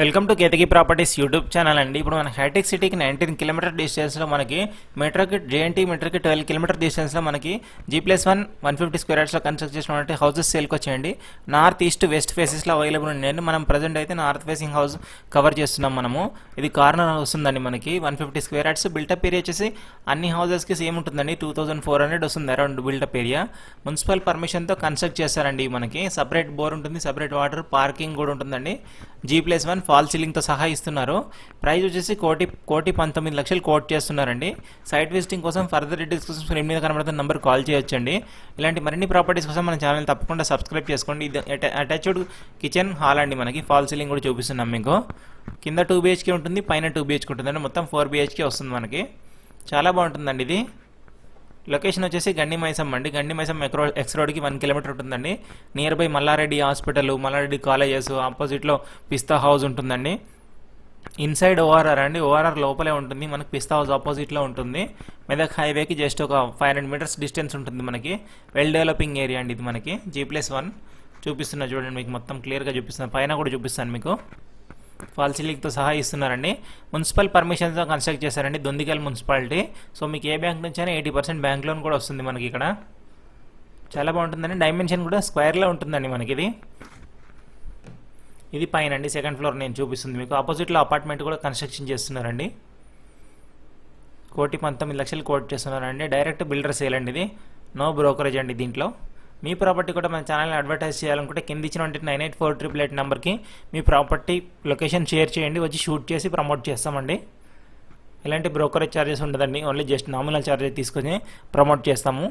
Welcome to Ketaki properties YouTube channel అండి. ఇప్పుడు మన హైటెక్ సిటీకి నైన్టీన్ కిలోమీటర్ డిస్టెన్స్లో మనకి మెట్రోకి జేఎన్టీ మెట్రోకి ట్వెల్వ్ కిలోమీటర్ డిస్టెన్స్లో మనకి G plus one one fifty square యార్డ్స్లో construct చేసినటువంటి హౌసెస్ సేల్కి వచ్చేయండి. నార్త్ ఈస్ట్ వెస్ట్ ఫేసెస్లో అవైలబుల్ ఉన్నాయండి. మనం ప్రజెంట్ అయితే నార్త్ ఫేసింగ్ హౌస్ కవర్ చేస్తున్నాం మనము. ఇది కార్నర్ వస్తుందండి మనకి. One fifty square yards built up area వచ్చేసి అన్ని హౌసెస్కి సేమ్ ఉంటుందండి. టూ థౌసండ్ ఫోర్ హండ్రెడ్ వస్తుంది around built up area. Municipal పర్మిషన్తో construct చేస్తారండి మనకి. సపరేట్ బోర్ ఉంటుంది సపరేట్ వాటర్ పార్కింగ్ కూడా ఉంటుందండి. జీ ప్లస్ వన్ ఫాల్ సీలింగ్తో సహా ఇస్తున్నారు. ప్రైస్ వచ్చేసి కోటి కోటి పంతొమ్మిది లక్షలు కోట్ చేస్తున్నారండి. సైట్ విజిటింగ్ కోసం ఫర్దర్ డీటెయిల్స్ కోసం స్క్రీన్ మీద కనబడుతున్న నెంబర్ కాల్ చేయొచ్చండి. ఇలాంటి మరిన్ని ప్రాపర్టీస్ కోసం మన ఛానల్ తప్పకుండా సబ్స్క్రైబ్ చేసుకోండి. ఇది అటాచ్డ్ కిచెన్ హాల్ అండి మనకి. ఫాల్ సీలింగ్ కూడా చూపిస్తున్నాం మీకు. కింద టూ బిహెచ్కే ఉంటుంది పైన టూ బిహెచ్కే ఉంటుంది మొత్తం ఫోర్ బిహెచ్కే వస్తుంది మనకి. చాలా బాగుంటుందండి ఇది. లొకేషన్ వచ్చేసి గండి మైసమ్ అండి. గండి మైసమ్ ఎక్రో ఎక్స్ రోడ్కి వన్ కిలోమీటర్ ఉంటుందండి. Near by Mallareddy hospital Mallareddy colleges ఆపోజిట్లో పిస్తా హౌస్ ఉంటుందండి. ఇన్సైడ్ ఓఆర్ఆర్ అండి. ఓఆర్ఆర్ లోపలే ఉంటుంది. మనకి పిస్తా హౌస్ ఆపోజిట్లో ఉంటుంది. మెదక్ హైవేకి జస్ట్ ఒక ఫైవ్ హండ్రెడ్ మీటర్స్ డిస్టెన్స్ ఉంటుంది మనకి. వెల్ డెవలపింగ్ ఏరియా అండి ఇది మనకి. జీ ప్లస్ వన్ చూపిస్తున్నా చూడండి మీకు మొత్తం క్లియర్గా చూపిస్తున్నాను పైన కూడా చూపిస్తాను మీకు. ఫాల్ సీలింగ్తో సహా ఇస్తున్నారండి. మున్సిపల్ పర్మిషన్తో కన్స్ట్రక్ట్ చేశారండి దొందికల్ మున్సిపాలిటీ. సో మీకు ఏ బ్యాంక్ నుంచి అయినా ఎయిటీ పర్సెంట్ బ్యాంక్ లోన్ కూడా వస్తుంది మనకి ఇక్కడ. చాలా బాగుంటుందండి. డైమెన్షన్ కూడా స్క్వేర్లో ఉంటుందండి మనకి ఇది. ఇది పైన అండి సెకండ్ ఫ్లోర్ నేను చూపిస్తుంది మీకు. ఆపోజిట్లో అపార్ట్మెంట్ కూడా కన్స్ట్రక్షన్ చేస్తున్నారండి. కోటి పంతొమ్మిది లక్షలు కోట్ చేస్తున్నారండి. డైరెక్ట్ బిల్డర్ సేల్ అండి ఇది. నో బ్రోకరేజ్ అండి దీంట్లో. మీ ప్రాపర్టీ కూడా మన ఛానల్ని అడ్వర్టైజ్ చేయాలనుకుంటే కింద ఇచ్చినటువంటి nine eight four triple eight నెంబర్కి మీ ప్రాపర్టీ లొకేషన్ షేర్ చేయండి వచ్చి షూట్ చేసి ప్రమోట్ చేస్తామండి. ఎలాంటి బ్రోకరేజ్ ఛార్జెస్ ఉండదండి ఓన్లీ జస్ట్ నామినల్ ఛార్జెస్ తీసుకొని ప్రమోట్ చేస్తాము.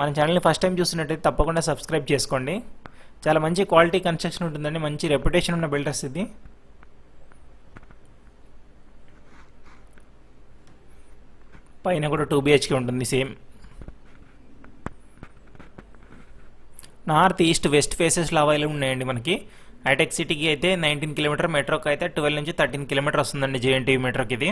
మన ఛానల్ని ఫస్ట్ టైం చూస్తున్నట్టయితే తప్పకుండా సబ్స్క్రైబ్ చేసుకోండి. చాలా మంచి క్వాలిటీ కన్స్ట్రక్షన్ ఉంటుందండి మంచి రెప్యుటేషన్ ఉన్న బిల్డర్స్ ఇది. పైన కూడా టూ బిహెచ్కే ఉంటుంది సేమ్ నార్త్ ఈస్ట్ వెస్ట్ ఫేసెస్లో అవైలబుల్ ఉన్నాయండి మనకి. హైటెక్ సిటీకి అయితే నైన్టీన్ కిలోమీటర్ మెట్రోకి అయితే ట్వెల్వ్ నుంచి థర్టీన్ కిలోమీటర్ వస్తుందండి జేఎన్టీ మెట్రోకి ఇది.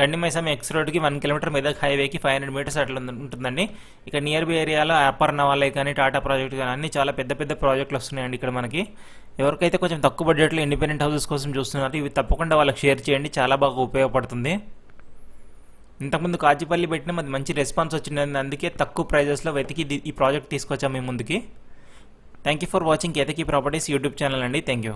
గండిమైసమ్ ఎక్స్ రోడ్కి వన్ కిలోమీటర్ మీద హైవేకి ఫైవ్ హండ్రెడ్ మీటర్స్ అట్లా ఉంటుందండి. ఇక నియర్ బై ఏరియాలో అపర్ణ వాళ్ళే కానీ టాటా ప్రాజెక్ట్ కానీ అన్ని చాలా పెద్ద పెద్ద ప్రాజెక్టులు వస్తున్నాయండి ఇక్కడ మనకి. ఎవరికైతే కొంచెం తక్కువ బడ్జెట్లో ఇండిపెండెంట్ హౌసెస్ కోసం చూస్తున్నారు ఇవి తప్పకుండా వాళ్ళకి షేర్ చేయండి. చాలా బాగా ఉపయోగపడుతుంది. ఇంతకుముందు కాచిపల్లి పెట్టిన మాది మంచి రెస్పాన్స్ వచ్చింది అందుకే తక్కువ ప్రైజెస్లో వెతికి ఈ ప్రాజెక్ట్ తీసుకొచ్చాము మీ ముందుకి. Thank you for watching Ketaki properties YouTube channel అండి. Thank you